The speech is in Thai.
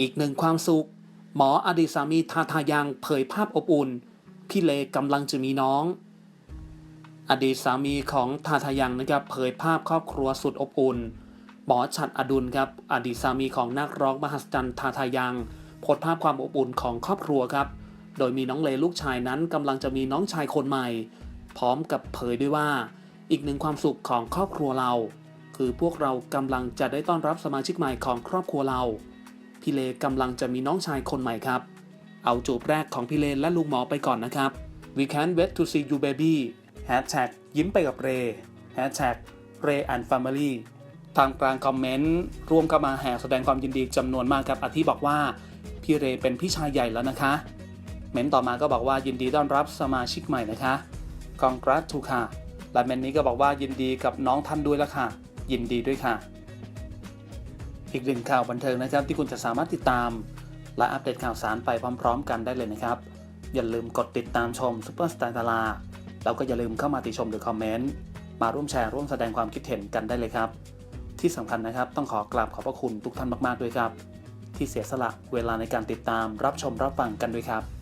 อีกหนึ่งความสุข หมออดีตสามีทาทายังเผยภาพอบอุ่น พี่เลกำลังจะมีน้อง อดีตสามีของทาทายังนะครับเผยภาพครอบครัวสุดอบอุ่น หมอฉัดอดุลครับอดีตสามีของนักร้องมหัศจรรย์ทาทายังโพสภาพความอบอุ่นของครอบครัวครับ โดยมีน้องเลลูกชายนั้นกำลังจะมีน้องชายคนใหม่ พร้อมกับเผยด้วยว่า อีกหนึ่งความสุขของครอบครัวเรา คือพวกเรากำลังจะได้ต้อนรับสมาชิกใหม่ของครอบครัวเรา พี่เลกำลังจะมีน้องชายคนใหม่ครับ เอาจูบแรกของพี่เลและลุงหมอไปก่อนนะครับ We can't wait to see you baby Hashtag ยิ้มไปกับเร Hashtag Ray and Family ทางกลางคอมเมนต์ร่วมเข้ามาแห่แสดงความยินดีจำนวนมากครับอาทิบอกว่าพี่เรเป็นพี่ชายใหญ่แล้วนะคะ เมนต่อมาก็บอกว่ายินดีต้อนรับสมาชิกใหม่นะคะ Congrats to ค่ะ และเมนนี้ก็บอกว่ายินดีกับน้องท่านด้วยละค่ะ ยินดีด้วยค่ะ อีกหนึ่งข่าวบันเทิงนะครับ ที่คุณจะสามารถติดตาม และอัปเดตข่าวสารไปพร้อม ๆ กันได้เลยนะครับ อย่าลืมกดติดตามชมซุปเปอร์สตาร์ดาราแล้วก็อย่าลืมเข้ามาติชมหรือคอมเมนต์มาร่วมแชร์ร่วมแสดงความคิดเห็นกันได้เลยครับ ที่สำคัญนะครับต้องขอกราบขอบพระคุณทุกท่านมากๆด้วยครับ ที่เสียสละเวลาในการติดตามรับชมรับฟังกันด้วยครับ「